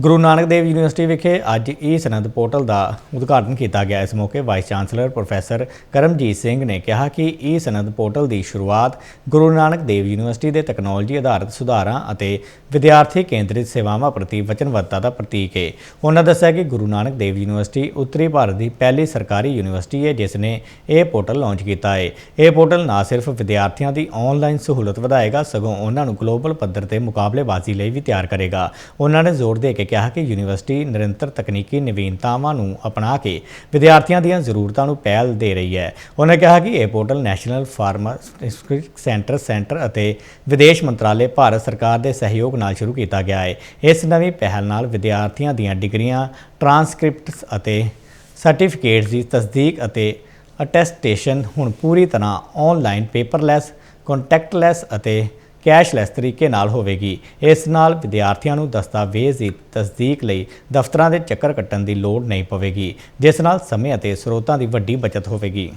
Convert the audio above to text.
ਗੁਰੂ Nanak Dev university ਵਿਖੇ ਅੱਜ ਈ Sanad portal ਦਾ ਉਦਘਾਟਨ ਕੀਤਾ ਗਿਆ। ਇਸ ਮੌਕੇ vice chancellor professor Karamjit Singh ਨੇ ਕਿਹਾ ਕਿ ਈ ਸਨਦ ਪੋਰਟਲ ਦੀ ਸ਼ੁਰੂਆਤ ਗੁਰੂ ਨਾਨਕ ਦੇਵ ਯੂਨੀਵਰਸਿਟੀ ਦੇ ਤਕਨਾਲੋਜੀ ਆਧਾਰਿਤ ਸੁਧਾਰਾਂ ਅਤੇ ਵਿਦਿਆਰਥੀ ਕੇਂਦਰਿਤ ਸੇਵਾਵਾਂ ਪ੍ਰਤੀ ਵਚਨਬੱਧਤਾ ਦਾ ਪ੍ਰਤੀਕ ਹੈ ਉਹਨਾਂ ਦੱਸਿਆ ਕਿ ਗੁਰੂ ਨਾਨਕ ਦੇਵ ਯੂਨੀਵਰਸਿਟੀ ਉੱਤਰੀ ਭਾਰਤ ਦੀ ਪਹਿਲੀ ਸਰਕਾਰੀ ਯੂਨੀਵਰਸਿਟੀ ਹੈ ਜਿਸ ਨੇ ਇਹ ਪੋਰਟਲ ਲਾਂਚ ਕੀਤਾ ਹੈ ਇਹ ਪੋਰਟਲ ਨਾ ਸਿਰਫ ਵਿਦਿਆਰਥੀਆਂ ਦੀ ਆਨਲਾਈਨ ਸਹੂਲਤ ਵਧਾਏਗਾ, ਸਗੋਂ ਉਹਨਾਂ ਨੂੰ ਗਲੋਬਲ ਪੱਧਰ ਤੇ ਮੁਕਾਬਲੇਬਾਜ਼ੀ ਲਈ ਵੀ ਤਿਆਰ ਕਰੇਗਾ। ਉਹਨਾਂ ਨੇ ਜ਼ੋਰ ਦੇ ਕੇ ਕਿਹਾ ਕਿ ਯੂਨੀਵਰਸਿਟੀ ਨਿਰੰਤਰ ਤਕਨੀਕੀ ਨਵੀਨਤਾਵਾਂ ਨੂੰ ਅਪਣਾ ਕੇ ਵਿਦਿਆਰਥੀਆਂ ਦੀਆਂ ਜ਼ਰੂਰਤਾਂ ਨੂੰ ਪਹਿਲ ਦੇ ਰਹੀ ਹੈ। ਉਹਨਾਂ ਕਿਹਾ ਕਿ ਇਹ portal national pharmaceutical centre centre ਅਤੇ ਵਿਦੇਸ਼ ਮੰਤਰਾਲੇ ਭਾਰਤ ਸਰਕਾਰ ਦੇ ਸਹਿਯੋਗ ਨਾਲ ਸ਼ੁਰੂ ਕੀਤਾ ਗਿਆ ਹੈ। ਇਸ ਨਵੀਂ ਪਹਿਲ ਨਾਲ ਵਿਦਿਆਰਥੀਆਂ ਦੀਆਂ ਡਿਗਰੀਆਂ, ਟ੍ਰਾਂਸਕ੍ਰਿਪਟਸ ਅਤੇ ਸਰਟੀਫਿਕੇਟਸ ਦੀ ਤਸਦੀਕ ਅਤੇ ਅਟੈਸਟੇਸ਼ਨ ਹੁਣ ਪੂਰੀ ਤਰ੍ਹਾਂ ਆਨਲਾਈਨ ਪੇਪਰਲੈਸ ਕੰਟੈਕਟਲੈਸ ਅਤੇ ਕੈਸ਼ਲੈਸ ਤਰੀਕੇ ਨਾਲ ਹੋਵੇਗੀ। ਇਸ ਨਾਲ ਵਿਦਿਆਰਥੀਆਂ ਨੂੰ ਦਸਤਾਵੇਜ਼ ਦੀ ਤਸਦੀਕ ਲਈ ਦਫ਼ਤਰਾਂ ਦੇ ਚੱਕਰ ਕੱਟਣ ਦੀ ਲੋੜ ਨਹੀਂ ਪਵੇਗੀ, ਜਿਸ ਨਾਲ ਸਮੇਂ ਅਤੇ ਸਰੋਤਾਂ ਦੀ ਵੱਡੀ ਬਚਤ ਹੋਵੇਗੀ।